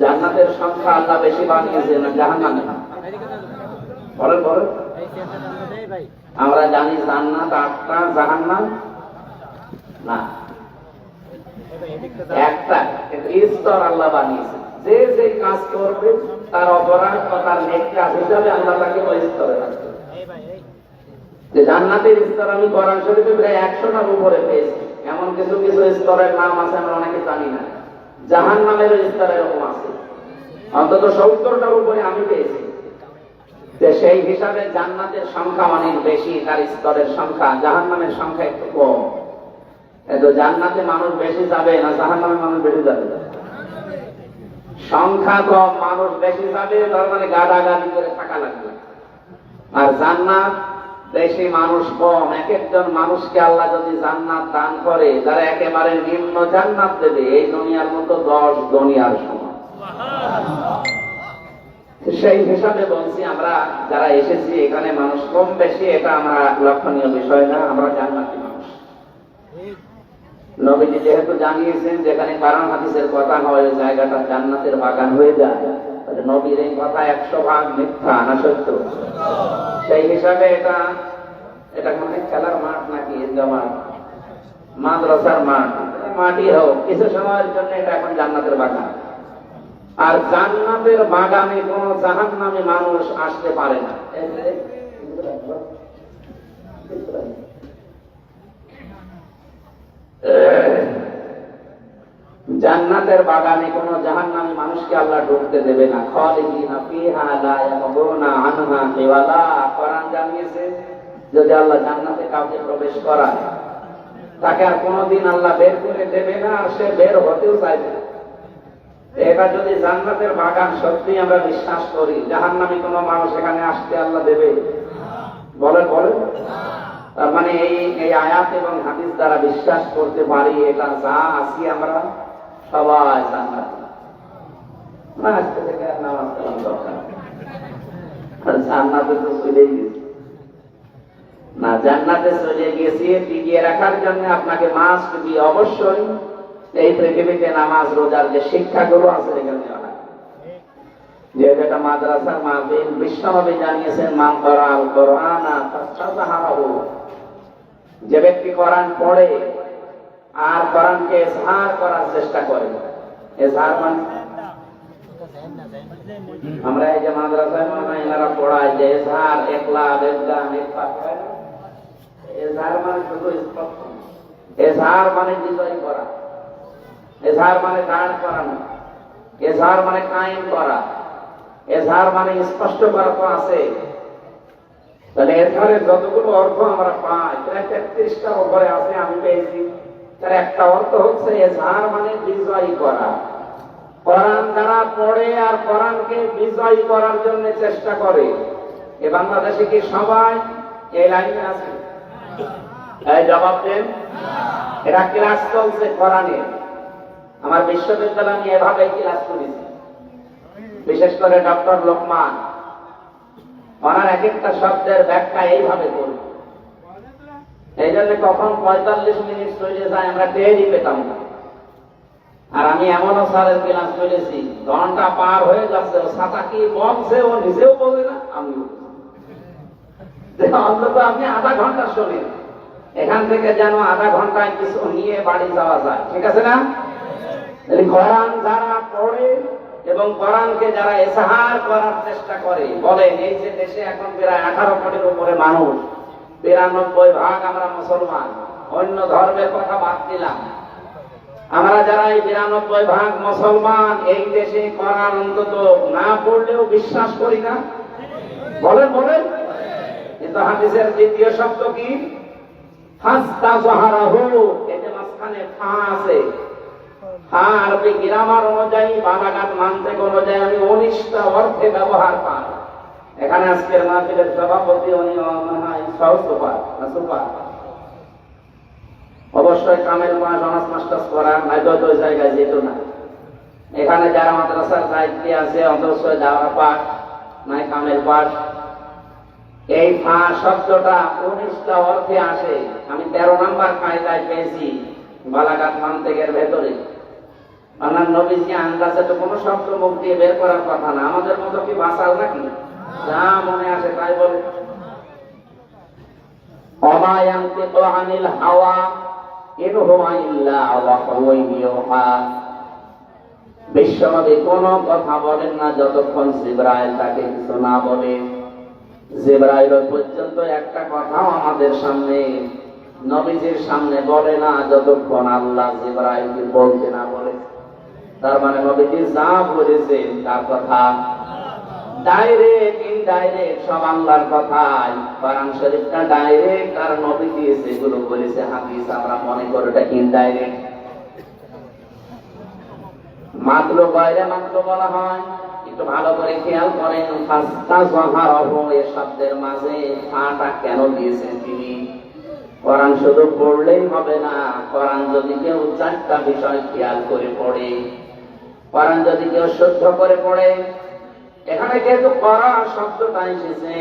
জান্নাতের সংখ্যা আল্লাহ বেশি বানিয়েছে না জাহান্নামে? বলেন বলেন। আমরা জানি জান্নাত আটটা, জাহান্নাম না। একটা স্তর আল্লাহ বানিয়েছে যে যে কাজ করবে, তার অপরাধ বা তার নেক কাজ হিসাবে আল্লাহ তাকে ওই স্তরে রাখবে যে জান্নাতের স্তর আমি কোরআন শরীফে প্রায় একশোটার উপরে পেয়েছি। এমন কিছু কিছু স্তরের নাম আছে, আমরা অনেকে জানি না। জাহান নামের স্তর এরকম আছে। অন্তত সত্তরটার উপরে আমি পেয়েছি। সেই হিসাবে জান্নাতের সংখ্যা অনেক বেশি, তার স্তরের সংখ্যা, জাহান নামের সংখ্যা একটু কম। এতো জান্নাতে মানুষ বেশি যাবে না জাহান নামে মানুষ বেশি যাবে? সংখ্যা কম, মানুষ বেশি যাবে, তার মানে গাদাগাদি করে থাকা লাগবে। আর জান্নাত বেশি মানুষ কম, এক একজন মানুষকে আল্লাহ যদি জান্নাত দান করে তারা একেবারে নিম্ন জান্নাত দেবে, এই দুনিয়ার মতো দশ দুনিয়ার সমান। সেই হিসাবে বলছি আমরা যারা এসেছি, এখানে মানুষ কম বেশি, এটা আমরা লক্ষণীয় বিষয় না, আমরা জান্নাতি মানুষ। নবীজি যেহেতু জানিয়েছেন, যেখানে কারণ হাদিসের কথা হয় জায়গাটা জান্নাতের বাগান হয়ে যায়। নবীর এই কথা একশো ভাগ মিথ্যা, না সত্য? সেই হিসাবে এটা এটা মানে খেলার মাঠ নাকি ঈদগাহ মাঠ মাদ্রাসার মাঠ। মাটি হোক, কিছু সময়ের জন্য এটা এখন জান্নাতের বাগান। আর জান্নাতের বাগানে কোন জাহান নামে মানুষ আসতে পারে না এই যে, জান্নাতের বাগানে কোন জাহান নামে মানুষকে আল্লাহ ঢুকতে দেবে না। খালিদিনা ফিহা লা ইয়াবগুনা আনহা হিওয়ালা। কোরআন জানিয়েছে, যদি আল্লাহ জান্নাতে কাউকে প্রবেশ করায়, তাকে আর কোনোদিন আল্লাহ বের করে দেবে না, আর সে বের হতেও চাইবে এটা যদি জান্নাতের বাগান সত্যি আমরা বিশ্বাস করি জাহান নামে কোনো মানুষ এখানে আসতে আল্লাহ দেবে? বলেন বলেন তার মানে এই এই আয়াত এবং হাদিস দ্বারা বিশ্বাস করতে পারি, এটা যা আছি আমরা সবাই এই পৃথিবীতে নামাজ যে আছে জানিয়েছেন যে ব্যক্তি কোরআন পড়ে আর কোরআনকে এজহার করার চেষ্টা করে এজহার মানে? আমরা এই যে মাদ্রাসায় মনে এনারা পড়ায় যে এজহার একলা বেদলা নিফাত এজহার মানে শুধু স্পষ্ট এজহার মানে বিজয় করা। এজহার মানে দাঁড় করানো। এজহার মানে কায়েম করা। এজহার মানে স্পষ্ট করা তো আছে। তাহলে এজহারের যতগুলো অর্থ আমরা পাই, প্রায় তেত্রিশটা উপরে আছে আমি পেয়েছি। তার একটা অর্থ হচ্ছে এজহার মানে করা। কোরআন যারা পড়ে আর কোরআনকে বিজয়ী করার জন্য চেষ্টা করে, এ বাংলাদেশে কি সবাই এই লাইনে আছে? জবাব দেন। এরা ক্লাস চলছে কোরআনের আমার বিশ্ববিদ্যালয় আমি এভাবে ক্লাস করেছি। বিশেষ করে ডক্টর লোকমান। ওনার এক একটা শব্দের ব্যাখ্যা এইভাবে করবে এই জন্য কখন পঁয়তাল্লিশ মিনিট চলে যায়, আমরা টেরই পেতাম না। আর আমি এমনও স্যারের ক্লাস চলেছি ঘণ্টা পার হয়ে যাচ্ছে ছাতা কি বলছে ও নিজেও বলে না আমি অন্তত আপনি আধা ঘণ্টা শোনেন এখান থেকে যেন আধা ঘন্টায় কিছু নিয়ে বাড়ি যাওয়া যায়, ঠিক আছে না? কোরআন যারা পড়ে এবং কোরআনকে যারা এসাহার করার চেষ্টা করে, বলেন, এই যে দেশে এখন প্রায় আঠারো কোটির উপরে মানুষ বিরানব্বই ভাগ আমরা মুসলমান। অন্য ধর্মের কথা বাদ দিলাম। আমরা যারা এই বিরানব্বই ভাগ মুসলমান, এই দেশে কোরআন অন্তত না পড়লেও বিশ্বাস করি না। বলেন বলেন। কিন্তু হাদিসের দ্বিতীয় শব্দ কি? এতে মাঝখানে ফা আছে। গ্রামার অনুযায়ী বানাঘাট মানতে অনুযায়ী আমি অর্থে ব্যবহার পাই। এখানে আজকের মাহফিলের সভাপতি উনি মনে হয় অবশ্যই কামের পাশ অনার্স মাস্টার্স করা নয়তো ওই জায়গায় যেত না। এখানে যারা মাদ্রাসার দায়িত্বে আছে অন্তর্শয় যাওয়া পাঠ, নাই কামের পাঠ। এই ফা শব্দটা উনিশটা অর্থে আসে। আমি তেরো নাম্বার কায়দায় পেয়েছি, বালাঘাট মান্তেকের ভেতরে। আমার নবীজি আন্দাজে তো কোনো শব্দ মুখ দিয়ে বের করার কথা না। আমাদের মতো কি বাসাল নাকি? যা মনে আসে তাই বলে। ওয়াহয়ুন ইউহা বিশ্বনবী কোনো কথা বলেন না যতক্ষণ জিব্রাইল তাকে কিছু না বলে। জিব্রাইল পর্যন্ত একটা কথাও আমাদের সামনে নবীজির সামনে বলে না যতক্ষণ আল্লাহ জিব্রাইলকে বলতে না বলে। তার মানে নবীজি যা বলেছেন তার কথা ডাইরেক্ট ইনডাইরেক্ট সব আল্লাহর কথাই। কোরআন শরীফটা ডাইরেক্ট আর নবী বলেছে হাদিস, আমরা মনে করি এটা ইনডাইরেক্ট বাইরে বলা হয়, একটু ভালো করে খেয়াল করেন ফাস্তা শব্দের মাঝে ফাটা কেন দিয়েছেন তিনি? কোরআন শুধু পড়লেই হবে না, কোরআন যদি কেউ চারটা বিষয় খেয়াল করে পড়ে, কোরআন যদি কেউ শুদ্ধ করে পড়ে এখানে যেহেতু করা শব্দটা এসেছে,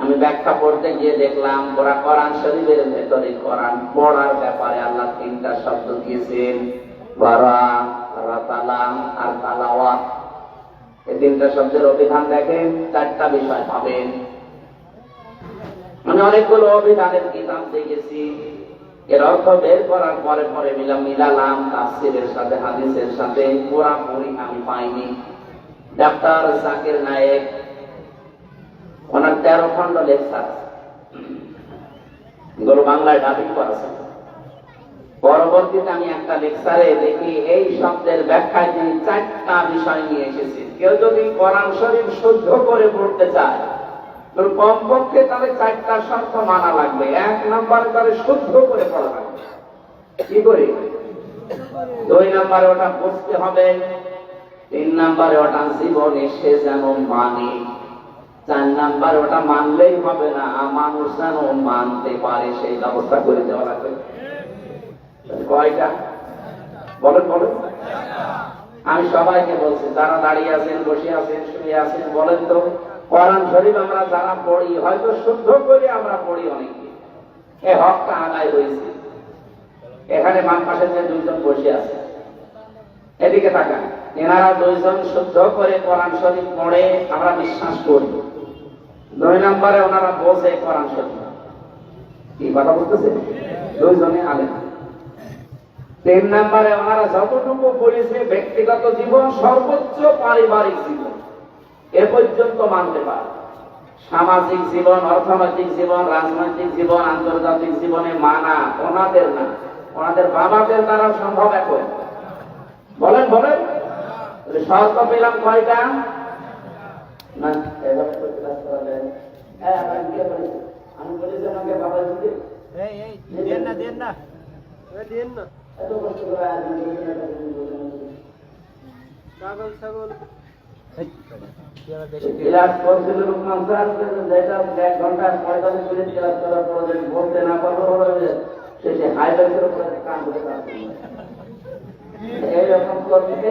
আমি ব্যাখ্যা পড়তে গিয়ে দেখলাম, ওরা কোরআন শরীফের ভেতরে কোরআন পড়ার ব্যাপারে আল্লাহ তিনটা শব্দ দিয়েছেন করা আর এই তিনটা শব্দের অভিধান দেখেন, চারটা বিষয় পাবেন। আমি অনেকগুলো অভিধানের কিতাব দেখেছি। এর অর্থ বের করার পরে পরে মিলাম মিলালাম তাফসিরের সাথে, হাদিসের সাথে, পুরাপুরি আমি পাইনি। ডাক্তার জাকির নায়েক, ওনার তেরো খন্ড লেকচার এগুলো বাংলায় ডাবিং করেছে। পরবর্তীতে আমি একটা লেকচারে দেখি এই শব্দের ব্যাখ্যায় তিনি চারটা বিষয় নিয়ে এসেছেন। কেউ যদি কোরআন শরীফ শুদ্ধ করে পড়তে চায় কমপক্ষে তাহলে চারটা শর্ত মানা লাগবে। এক নম্বরে তাহলে শুদ্ধ করে পড়া লাগবে। কি করি? দুই নম্বরে ওটা বুঝতে হবে তিন নম্বরে ওটা জীবনে সে যেন মানে চার নাম্বার ওটা মানলেই হবে না মানুষ যেন মানতে পারে সেই ব্যবস্থা করে দেওয়া লাগবে। কয়টা? বলেন বলেন। আমি সবাইকে বলছি, যারা দাঁড়িয়ে আছেন, বসে আছেন, শুয়ে আছেন, বলেন তো, কোরআন শরীফ আমরা যারা পড়ি, হয়তো শুদ্ধ করে আমরা পড়ি অনেকে এ হকটা আদায় হয়েছে। এখানে মান পাশে যে দুইজন বসে আছে, এদিকে তাকান। এনারা দুইজন শুদ্ধ করে কোরআন শরীফ পড়ে আমরা বিশ্বাস করি। দুই নম্বরে ওনারা বোঝে কোরআন শরীফ। কি কথা বলতেছে? দুইজনে আলেন তিন নম্বরে ওনারা যতটুকু পড়েছে ব্যক্তিগত জীবন, সর্বোচ্চ পারিবারিক জীবন। এ পর্যন্ত মানতে পারে। সামাজিক জীবন, অর্থনৈতিক জীবন, রাজনৈতিক জীবন, আন্তর্জাতিক জীবনে মানা ওনাদের না। ওনাদের বাবাদের দ্বারা সম্ভব এখন বলেন বলেন। শর্ত পেলাম কয়টা না। হ্যাঁ, আমি বলেছি? আমাকে বাবা দিতে এই এই দেন না দেন না দেন না এত কষ্ট করে আয়োজন করে একটা জিনিস বলে না। ছাগল ছাগল এই কি আবার বেশি ক্লাস করছিল রুকমান স্যার যেটা এক ঘণ্টা পঁয়তাল্লিশ মিনিট ক্লাস করার পর যদি বলতে না পারব শেষে হাইলাইটের উপরে কান ধরে এইরকম করতে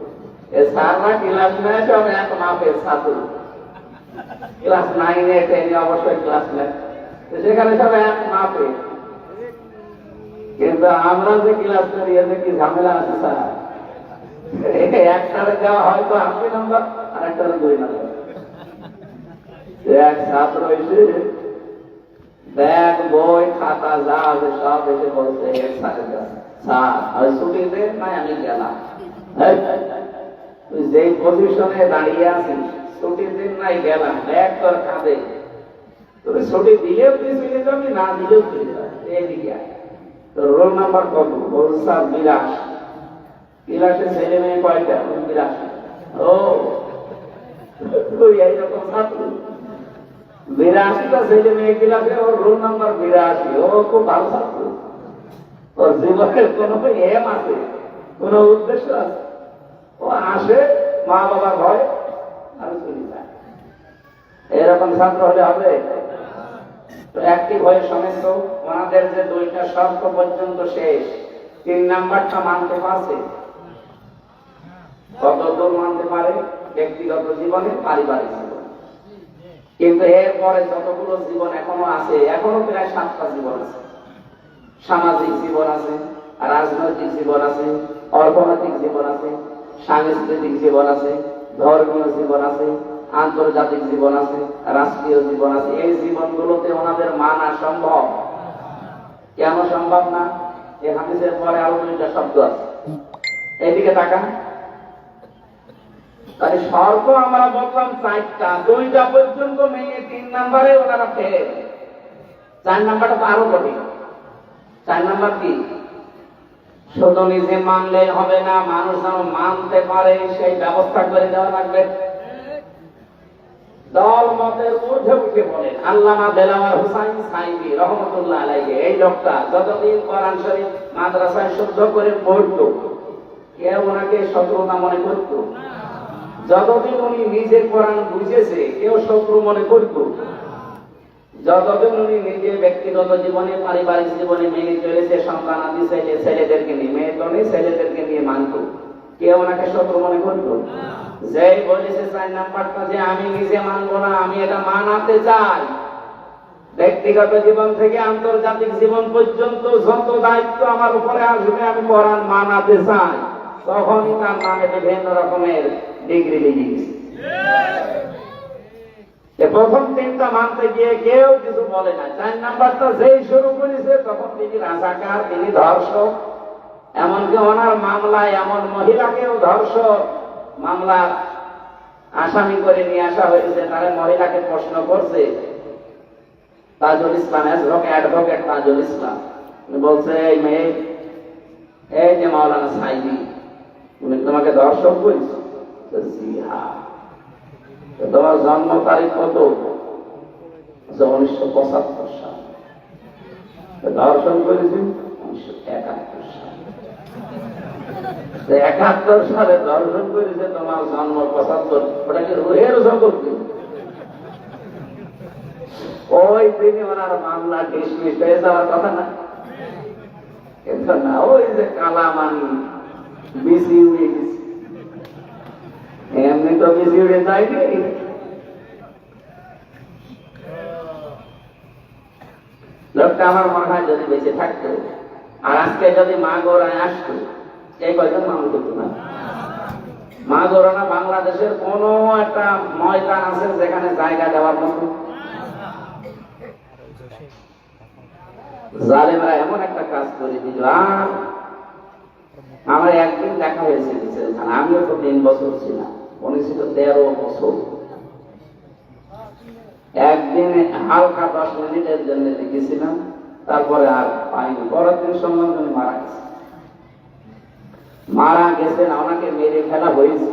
এ সাতা ক্লাস নেয় সব এক মাপের ছাত্র ক্লাস নাইনে টেনে অবশ্যই ক্লাস নেয় সেখানে সব এক মাপে কিন্তু আমরা যে ক্লাস করি এতে কি ঝামেলা আছে স্যার একটারে হয়তো আশি নম্বর আর একটারে দুই নম্বর ব্যাগ, বই, খাতা, যা আছে সব এসে বলছে স্যার আমি গেলাম। তুই যেই পজিশনে দাঁড়িয়ে আছিস ছুটি দিন নাই, গেলাম ব্যাগ তোর কাঁধে তুমি ছুটি দিলেও তুই চলে যাবি, না দিলেও তোর রোল নাম্বার কত? স্যার বিরাশ বিলাসে ছেলে মেয়ে কয়টা? বিলাস। ও তুই এইরকম ছাত্র। বিরাশিটা ছেলে মেয়ে বিলাসে ওর রোল নাম্বার বিরাশি। ও, খুব ভালো ছাত্র। ওর জীবনের কোন এম আছে, কোন উদ্দেশ্য আছে? ও আসে মা বাবার ভয় আমি চলে যাই। এরকম ছাত্র হলে হবে? একটি ভয়ের সমেত ওনাদের যে দুইটা শর্ত পর্যন্ত শেষ, তিন নাম্বারটা মানতে পারছে? কতদূর মানতে পারে? ব্যক্তিগত জীবনে, পারিবারিক জীবনে। কিন্তু এরপরে যতগুলো জীবন এখনও আছে, এখনও প্রায় সাতটা জীবন আছে। সামাজিক জীবন আছে, রাজনৈতিক জীবন আছে, অর্থনৈতিক জীবন আছে সাংস্কৃতিক জীবন আছে, ধর্মীয় জীবন আছে, আন্তর্জাতিক জীবন আছে, রাষ্ট্রীয় জীবন আছে। এই জীবনগুলোতে ওনাদের মানা সম্ভব। কেন সম্ভব না? হাদিসের পরে আরও দুইটা শব্দ আছে। তাহলে শর্ত আমরা বললাম চারটা, দুইটা পর্যন্ত মেনে তিন নাম্বারে ওনারা ফের চার নাম্বারটা তো আরও কঠিন। চার নাম্বার কি? শুধু নিজে মানলে হবে না, মানুষ মানতে পারে, সেই ব্যবস্থা করে দেওয়া লাগবে। দল মতের উঠে বলেন আল্লামা হুসাইন সাইদি রহমতুল্লাহ এই লোকটা যতদিন কোরআন শরীফ মাদ্রাসায় শুদ্ধ করে পড়তো, কেউ ওনাকে শত্রুতা মনে করতো। যতদিন উনি নিজে কোরআন বুঝেছে, কেউ শত্রু মনে করত। যতদিন উনি নিজে ব্যক্তিগত জীবনে, পারিবারিক জীবনে মেনে চলেছে, সন্তান আদি ছেলে ছেলেদেরকে নিয়ে, মেয়ে তো নেই, ছেলেদেরকে নিয়ে মানত। ওনাকে মনে করত? যেই বলেছে চার নাম্বারটা যে আমি নিজে মানবো না, আমি এটা মানাতে চাই। ব্যক্তিগত জীবন থেকে আন্তর্জাতিক জীবন পর্যন্ত যত দায়িত্ব আমার উপরে আসবে, আমি কোরআন মানাতে চাই। তখনই তার নামে বিভিন্ন রকমের ডিগ্রি এ প্রথম তিনটা মানতে গিয়ে কেউ কিছু বলে না। চার নাম্বারটা যেই শুরু করেছে, তখন তিনি রাজাকার, তিনি ধর্ষক। এমনকি ওনার মামলায় এমন মহিলাকেও ধর্ষক। মামলা আসামি করে নিয়ে আসা হয়েছে, তারা মহিলাকে প্রশ্ন করছে, তাজুল ইসলাম অ্যাডভোকেট তাজুল ইসলাম। বলছে, এই মেয়ে, এই যে মাওলানা সাইদি উনি তোমাকে দর্শক করেছে জি হ্যাঁ তোমার জন্ম তারিখ কত? উনিশশো পঁচাত্তর সাল। দর্শন করেছি উনিশশো একাত্তর সাল। একাত্তর সালে দর্শন করেছে তোমার জন্ম পঁচাত্তর। ওটাকে রুহের জগৎ? কি? ওই দিনই ওনার মামলা ডিসমিস হয়ে যাওয়ার কথা না? কিন্তু না, ওই যে কালামানি বিসি এমনি তো বেশি উড়ে যায়নি লোকটা আমার মনে হয় যদি বেঁচে থাকতো, আর আজকে যদি মা গোড়ায় আসতো এই কয়জন মানুষ হতো না? মা গোড়ানা বাংলাদেশের কোন একটা ময়দান আছে যেখানে জায়গা দেওয়ার মতো? জালেমরা এমন একটা কাজ করে দিল আমার একদিন দেখা হয়েছে আমিও তো তিন বছর ছিলাম। উনি ছিল তেরো বছর। একদিন হালকা দশ মিনিটের জন্য দেখেছিলাম, তারপরে আর পাইনি। পরের দিন সম্মান উনি মারা গেছে। মারা গেছেন, ওনাকে মেরে ফেলা হয়েছে।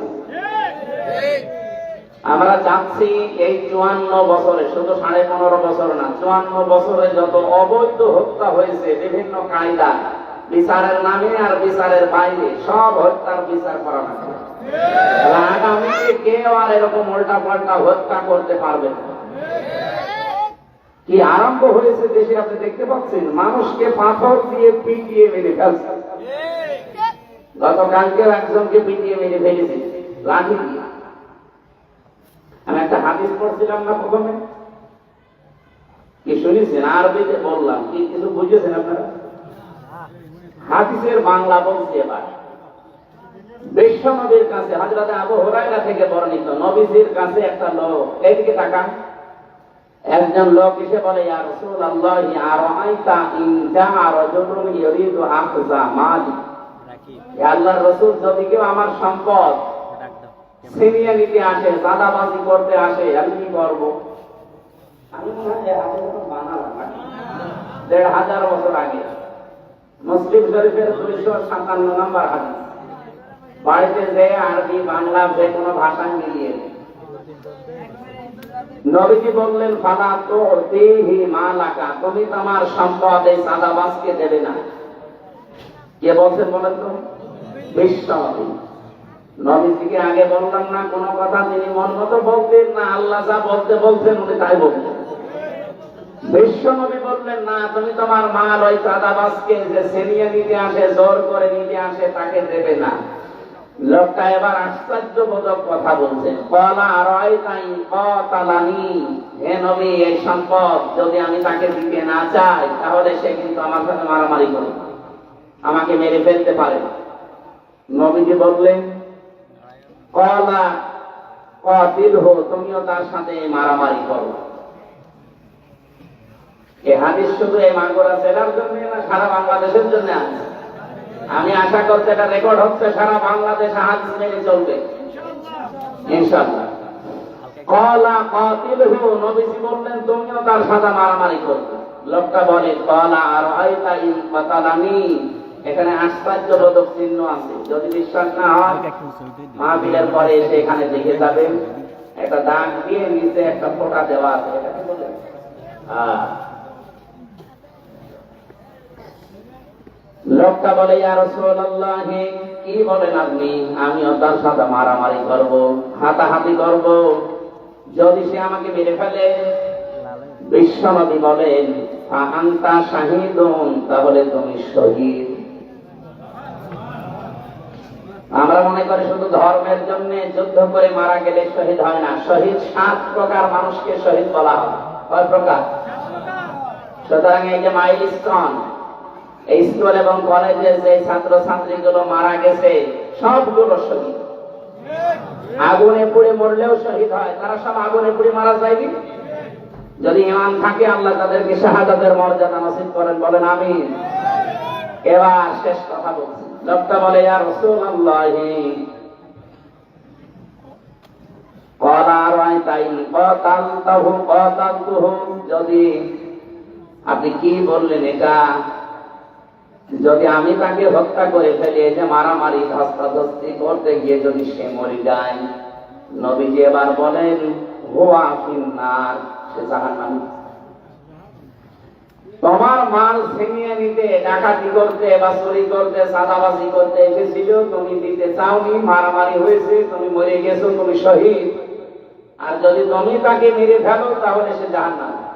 আমরা যাচ্ছি এই চুয়ান্ন বছরে, শুধু সাড়ে পনেরো বছর না, চুয়ান্ন বছরে যত অবৈধ হত্যা হয়েছে, বিভিন্ন কায়দা বিচারের নামে আর বিচারের বাইরে, সব হত্যার বিচার করা তাহলে মানুষকে পাথর দিয়ে পিটিয়ে মেরে ফেলছে। একজনকে পিটিয়ে মেরে ফেলেছে। লাঠি দিয়ে। আমি একটা হাদিস পড়ছিলাম না প্রথমে। কি শুনেছেন? আরবিতে বললাম। কি কিছু বুঝেছেন আপনারা? হাদিসের বাংলা বলছে এবার। বিশ্ব নবীর কাছে হাজরাতে আবু হরাইরা থেকে বর্ণিত নবীজির কাছে একটা লোক এইদিকে তাকান। একজন লোক এসে বলে ইয়া রাসূলুল্লাহ আরাআইতা ইন জাআ রাজুলুন ইউরিদু আখযা মালি? হে আল্লাহর রাসূল যদি কেউ আমার সম্পদ ছিনিয়ে নিতে আসে দাদাবাজি করতে আসে আমি কি করব? আমি মনে হয় বানালাম দেড় হাজার বছর আগে। মুসলিম শরীফের দুইশো সাতান্ন নম্বর হাদিস। আরবি, বাংলা যে কোনো মিলিয়ে। নবীজি বললেন, ফালা তো দেহি মা লাকা তুমি তোমার সম্পদ, এই সাদাবাসকে দেবে না। কে বলছেন বলেন তো? নবীজিকে আগে বললাম না, কোনো কথা তিনি মন মতো বলতেন না, আল্লাহ যা বলতে বলছেন উনি তাই বলতেন। বিশ্ব নবী বললেন, না, তুমি তোমার মাল ওই চাঁদাবাসকে যে সেনিয়ে নিতে আসে, জোর করে নিতে আসে, তাকে দেবে না। লোকটা এবার আশ্চর্যবোধক কথা বলছে। কলা আর তাই, কতালানি। হে নবী, এই সম্পদ যদি আমি তাকে দিতে না চাই, তাহলে সে কিন্তু আমার সাথে মারামারি করবে। আমাকে মেরে ফেলতে পারে নবীজি বললেন, কলা কতিল হো, তুমিও তার সাথে মারামারি করো। এ হাদিস শুধু এই মাগুরা জেলার জন্য না, সারা বাংলাদেশের জন্য আছে। আমি আশা করছি এটা রেকর্ড হচ্ছে, সারা বাংলাদেশ হাদিস মেনে চলবে। চিহ্ন আছে। যদি বিশ্বাস না হয় পরে দেখে যাবেন। একটা দাগ দিয়ে নিচে একটা ফোঁটা দেওয়া আছে। লোকটা বলে কি বলেন আপনি? আমিও তার সাথে মারামারি করব, হাতাহাতি করব। যদি সে আমাকে মেরে ফেলে বিশ্বনবী বলেন আন্তা শাহিদুন তাহলে তুমি শহীদ। আমরা মনে করি শুধু ধর্মের জন্য যুদ্ধ করে মারা গেলে শহীদ হয় না। শহীদ সাত প্রকার মানুষকে শহীদ বলা হয়। কয় প্রকার? সুতরাং এই যে মাইল স্কুল এবং কলেজে যে ছাত্র ছাত্রীগুলো মারা গেছে, সবগুলো শহীদ। আগুনে পুড়ে মরলেও শহীদ হয়। তারা সব আগুনে পুড়ে মারা যায়নি? যদি ইমান থাকে, আল্লাহ তাদেরকে শাহাদাতের মর্যাদা নসিব করেন, বলেন আমি এবার শেষ কথা বলছি। লোকটা বলে আর রসুল আল্লাহ যদি আপনি কি বললেন এটা? যদি আমি তাকে হত্যা করে ফেলি যে মারামারি, ধস্তাধস্তি করতে গিয়ে যদি সে মরে যায়, নবীজি এবার বলেন, হোয়া ফিন্নার সে জাহান্নাম। তোমার মাল ছিনিয়ে নিতে, ডাকাতি করতে বা চুরি করতে, সাদাবাজি করতে এসেছিল, তুমি দিতে চাওনি, মারামারি হয়েছে, তুমি মরে গেছো, তুমি শহীদ। আর যদি তুমি তাকে মেরে ফেলো, তাহলে সে জাহান্নাম।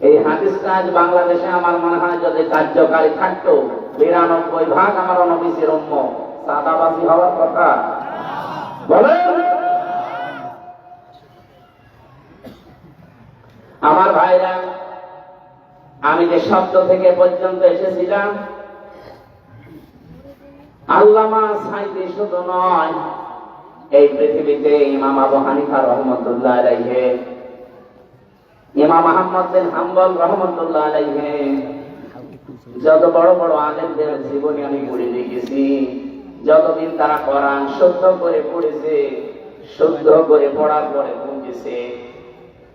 এই হাদিসটা আজ বাংলাদেশে আমার মনে হয় যদি কার্যকারী থাকতো, বিরানব্বই ভাগ আমার অনবিসের অম্ম সাদাবাজি হওয়ার কথা। বলেন। আমার ভাইরা, আমি যে শব্দ থেকে পর্যন্ত এসেছিলাম, আল্লামা সাইদি শুধু নয়, এই পৃথিবীতে ইমাম আবু হানিফা রহমতুল্লাহ আলাইহে ইমাম আহমদ বিন হাম্বল রহমতুল্লাহ আলাইহে। যত বড় বড় আলেমদের জীবনী আমি পড়ে দেখেছি, যতদিন তারা কোরআন শুদ্ধ করে পড়েছে, শুদ্ধ করে পড়ার পরে বুঝেছে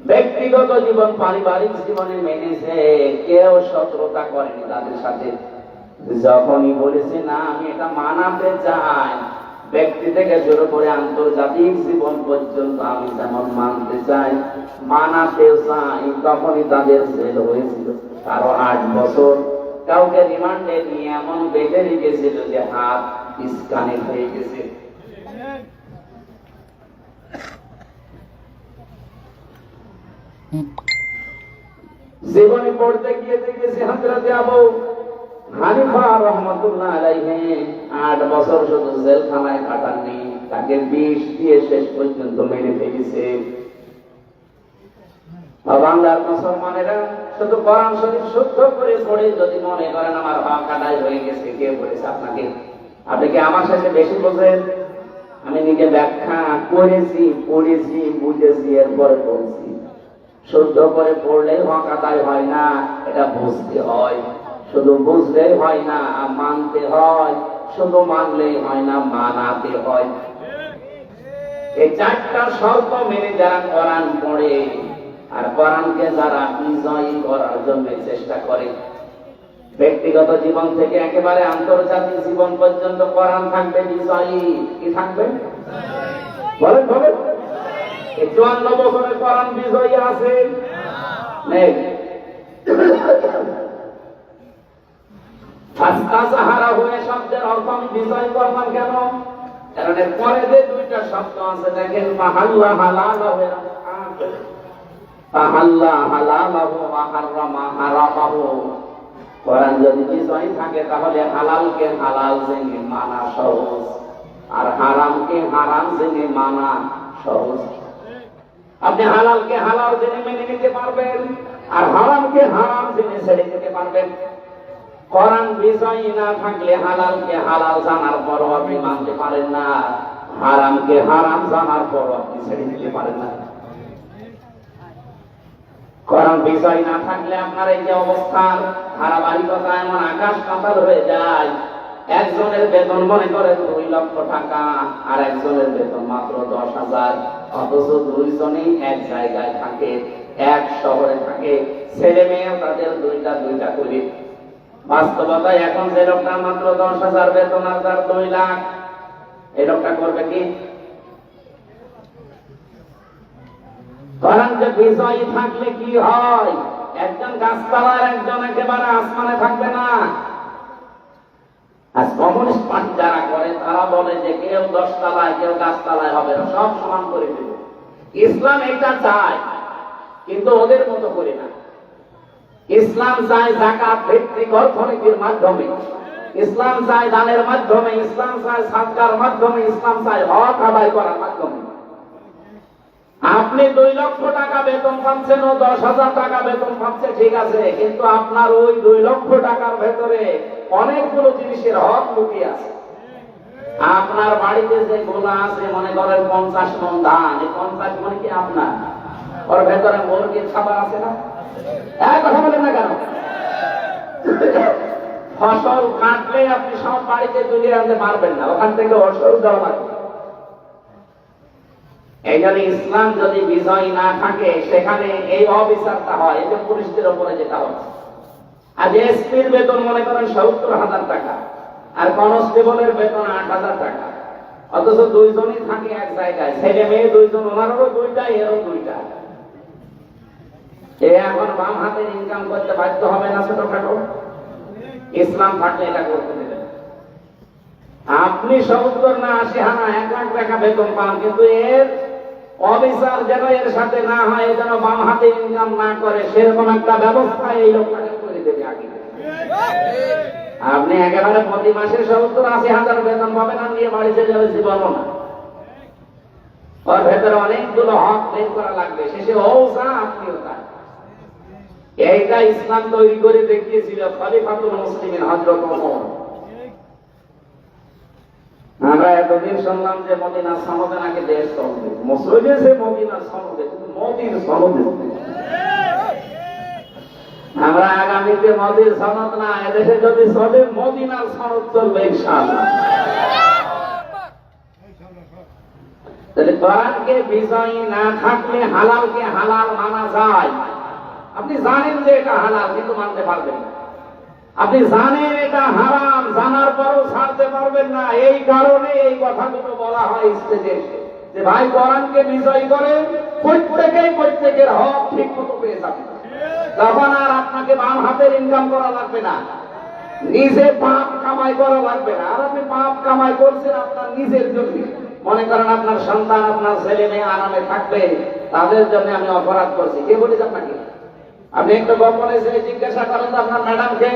ব্যক্তিগত জীবন, পারিবারিক জীবনে মেনেছে, কেউ শত্রুতা করেনি তাদের সাথে। যখনই বলেছে, না, আমি এটা মানাতে চাই। ব্যক্তি থেকে শুরু করে আন্তর্জাতিক জীবন পর্যন্ত আমি যেমন মানতে চাই, মানাতে চাই, তখনই তাদের সেল হয়েছিল। আরও আট বছর কাউকে রিমান্ডে নিয়ে এমন বেঁধে রেখেছিল যে হাত ইস্কানে হয়ে গেছে। জীবনে পড়তে গিয়ে দেখেছি, হাজরাতে আবু রহমতুল্লাহ আলাইহে আট বছর শুধু জেলখানায় কাটাননি, তাকে বিষ দিয়ে শেষ পর্যন্ত মেরে বাংলার মুসলমানেরা শুধু কোরআন শরীফ শুদ্ধ করে পড়ে, যদি মনে করেন আমার আদায় হয়ে গেছে, কে বলেছে আপনাকে? আপনি কি আমার সাথে বেশি বোঝেন? আমি নিজে ব্যাখ্যা করেছি, পড়েছি, বুঝেছি, এরপরে বলছি। শুদ্ধ করে পড়লে হক আদায় হয় না, এটা বুঝতে হয়। শুধু বুঝলেই হয় না, মানতে হয়। শুধু মানলেই হয় না, মানাতে হয়। এই চারটা শর্ত মেনে যারা কোরআন পড়ে, আর কোরআনকে যারা বিজয়ী করার জন্য চেষ্টা করে, ব্যক্তিগত জীবন থেকে একেবারে আন্তর্জাতিক জীবন পর্যন্ত কোরআন থাকবে বিজয়ী। কি থাকবে? চুয়ান্ন বছরের কোরআন বিজয়ী আছে? সাহারা হয়ে শব্দের অর্থ বিজয় করলাম কেন? কারণ পরে যে দুইটা শব্দ আছে, দেখেন, মাহাল্লা হালালাহু মাহাল্লা হালালাহু হারামা হারামাহু কোরআন যদি বিষয় থাকে, তাহলে হালালকে হালাল জেনে মানা সহজ, আর হারামকে হারাম জেনে মানা সহজ। আপনি হালালকে হালাল জেনে মেনে নিতে পারবেন, আর হারামকে হারাম জেনে ছেড়ে দিতে পারবেন। কোরআন বিষয় না থাকলে হালালকে হালাল জানার পরও আপনি মানতে পারেন না। হারামকে হারাম জানার পরও আপনি ছেড়ে দিতে পারেন না। বিষয় না থাকলে আপনার এই যে অবস্থান ধারাবাহিকতা এমন আকাশ হয়ে যায়। একজনের বেতন মনে করেন দুই লক্ষ টাকা, আর একজনের বেতন মাত্র দশ হাজার। অথচ দুইজনেই এক জায়গায় থাকে, এক শহরে থাকে। ছেলে মেয়ে তাদের দুইটা দুইটা করে বাস্তবতায় এখন যে লোকটা মাত্র দশ হাজার বেতন আর দুই লাখ, এই লোকটা করবে কি? কারণ যে বিষয় থাকলে কি হয়? একজন গাছতলার একজন একেবারে আসমানে থাকবে না। আর কমিউনিস্ট পার্টি যারা করে, তারা বলে যে কেউ দশ তলায় কেউ গাছতলায় হবে না, সব সমান করে দেবে। ইসলাম এটা চায়, কিন্তু ওদের মতো করে না। ইসলাম চায় জাকাত ভিত্তিক অর্থনীতির মাধ্যমে। ইসলাম চায় দানের মাধ্যমে, ইসলাম চায় সাদকার মাধ্যমে, ইসলাম চায় হক আদায় করার মাধ্যমে। আপনি দুই লক্ষ টাকা বেতন পাচ্ছেন ও দশ হাজার টাকা বেতন পাচ্ছে, ঠিক আছে, কিন্তু আপনার ওই দুই লক্ষ টাকার ভেতরে অনেকগুলো জিনিসের হক লুকিয়ে আছে। আপনার বাড়িতে যে গোলা আছে, মনে করেন পঞ্চাশ মন ধান, এই পঞ্চাশ মন কি আপনার? ওর ভেতরে মুরগির খাবার আছে না? এক কেন? ফসল কাটলে আপনি সব বাড়িতে তুলে আনতে পারবেন না, ওখান থেকে অসল দেওয়া লাগবে। এই জন্য ইসলাম যদি বিজয় না থাকে, সেখানে এই অবিচারটা হয়, এই যে পুলিশদের উপরে যেটা হচ্ছে। আজ এসপির বেতন মনে করেন সত্তর হাজার টাকা, আর কনস্টেবলের বেতন আট হাজার টাকা। অথচ দুইজনই থাকে এক জায়গায়, ছেলে মেয়ে দুইজন, ওনারও দুইটা, এরও দুইটা। এখন বাম হাতের ইনকাম করতে বাধ্য হবে না ছোটখাটো? ইসলাম থাকলে এটা করতে দেবে। আপনি সত্তর না আশি হানা এক লাখ টাকা বেতন পান, কিন্তু এর অবিচার যেন এর সাথে না হয় যেন বাম হাতে ইনকাম না করে, সেরকম একটা ব্যবস্থা এই লোকটাকে করে দেবে আগে। আপনি একেবারে প্রতি মাসে সত্তর আশি হাজার বেতন পাবেন, আর নিয়ে বাড়িতে যাবে জীবনও না। ওর ভেতরে অনেকগুলো হক বের করা লাগবে। শেষে ও যা আপনিও তা এইটা ইসলাম তৈরি করে দেখিয়েছিল খলিফাতুল মুসলিমের হজরত ওমর। আমরা এতদিন শুনলাম যে মদিনার সনদে নাকি দেশ মসজিদে সে কিন্তু মোদির আমরা আগামীতে মোদির সনদ না, এদেশে যদি চলে, মদিনার সনদ চলবে ইনশাআল্লাহ। তাহলে কোরআনকে বিষয় না থাকলে হালালকে হালাল মানা যায়। আপনি জানেন যে এটা হালাল, কিন্তু মানতে পারবেন না। আপনি জানেন এটা হারাম, জানার পরও ছাড়তে পারবেন না। এই কারণে এই কথাগুলো বলা হয় স্টেজে যে ভাই, কোরআনকে বিজয় করে প্রত্যেকেই প্রত্যেকের হক ঠিক মতো পেয়ে যাবে। তখন আর আপনাকে বাম হাতের ইনকাম করা লাগবে না। নিজে পাপ কামাই করা লাগবে না। আর আপনি পাপ কামাই করছেন আপনার নিজের জন্য। মনে করেন আপনার সন্তান, আপনার ছেলে মেয়ে আরামে থাকবে, তাদের জন্য আমি অপরাধ করছি। কে বলেছে আপনাকে? আপনি একটু গোপনে যে জিজ্ঞাসা করেন আপনার ম্যাডামকে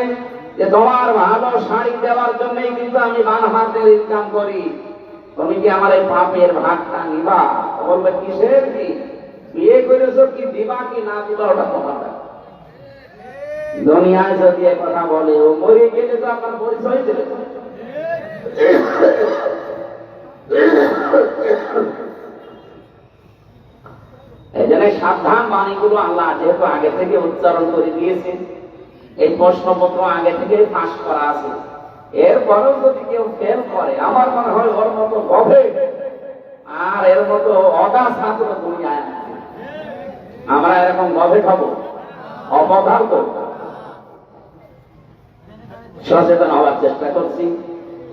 যে তোমার ভালো শাড়ি দেওয়ার জন্যই কিন্তু আমি বান হাতের ইনকাম করি। তুমি কি আমার এই পাপের ভাগটা নিবা? বলবে, কিসের কি? বিয়ে করেছ কি দিবা কি না দিবা ওটা তোমার। দুনিয়ায় যদি কথা বলে, ও মরে গেলে তো আপনার পরিচয় দেবে। এই জন্য সাবধান বাণীগুলো আল্লাহ যেহেতু আগে থেকে উচ্চারণ করে দিয়েছেন এই প্রশ্নপত্র আগে থেকে পাশ করা আছে। এরপরেও যদি কেউ ফেল করে, আমার মনে হয় ওর মতো গভে আর এর মতো অদা ছাত্র দুনিয়ায় আমরা এরকম গভে হব, অপদার্থ। সচেতন হওয়ার চেষ্টা করছি।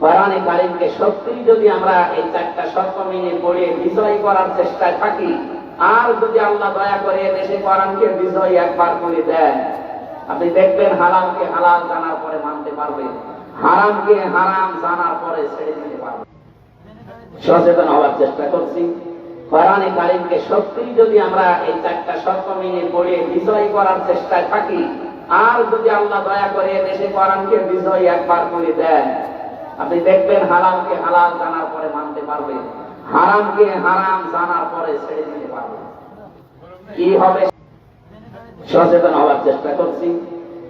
কোরআনে কারিমকে সত্যি যদি আমরা এই চারটা শর্ত মেনে পড়ে বিজয় করার চেষ্টায় থাকি আর যদি আল্লাহ দয়া করে দেশে কোরআনকে বিজয় একবার করে দেন, আপনি দেখবেন হালালকে হালাল জানার পরে মানতে পারবে, হারামকে হারাম জানার পরে ছেড়ে দিতে পারবেন সচেতন হওয়ার চেষ্টা করছি। কোরআনে কারিমকে সত্যি যদি আমরা এই চারটা শর্ত মেনে পড়ে বিজয় করার চেষ্টায় থাকি, আর যদি আল্লাহ দয়া করে দেশে কোরআনকে বিজয় একবার করে দেন, আপনি দেখবেন হারামকে হালাল জানার পরে মানতে পারবে, হারামকে হারাম জানার পরে ছেড়ে দিতে পারবে কি হবে? সচেতন হওয়ার চেষ্টা করছি।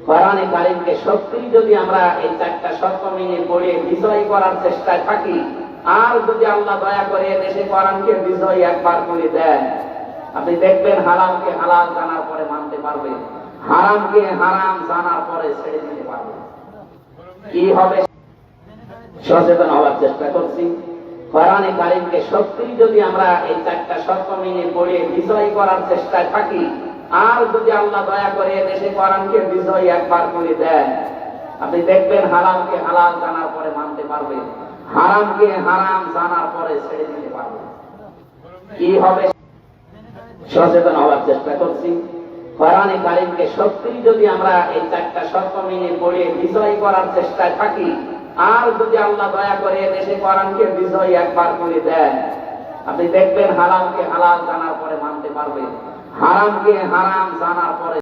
কোরআনে কারিমকে সত্যি যদি আমরা এই চারটা শর্ত মেনে পড়ে বিজয় করার চেষ্টায় থাকি, আর যদি আল্লাহ দয়া করে দেশে কোরআনকে বিজয় একবার করে দেন, আপনি দেখবেন হারামকে হালাল জানার পরে মানতে পারবে, হারামকে হারাম জানার পরে ছেড়ে দিতে পারবে। কি হবে? সচেতন হওয়ার চেষ্টা করছি। কোরআনে কারিমকে সত্যি যদি আমরা এই চারটা শর্ত মেনে পড়ে বিজয় করার চেষ্টায় থাকি, আর যদি আল্লাহ দয়া করে দেশে কোরআনকে বিজয় একবার করে দেন আপনি দেখবেন হারামকে হালাল জানার পরে মানতে পারবে, হারামকে হারাম জানার পরে ছেড়ে দিতে পারবে। কি হবে? সচেতন হওয়ার চেষ্টা করছি। কোরআনে কারিমকে সত্যি যদি আমরা এই চারটা শর্ত মেনে পড়ে বিজয় করার চেষ্টায় থাকি আর যদি আল্লাহ দয়া করে দেশে কোরআনকে বিজয় একবার করে দেন, আপনি দেখবেন হারামকে হালাল জানার পরে মানতে পারবে হারামকে হারাম জানার পরে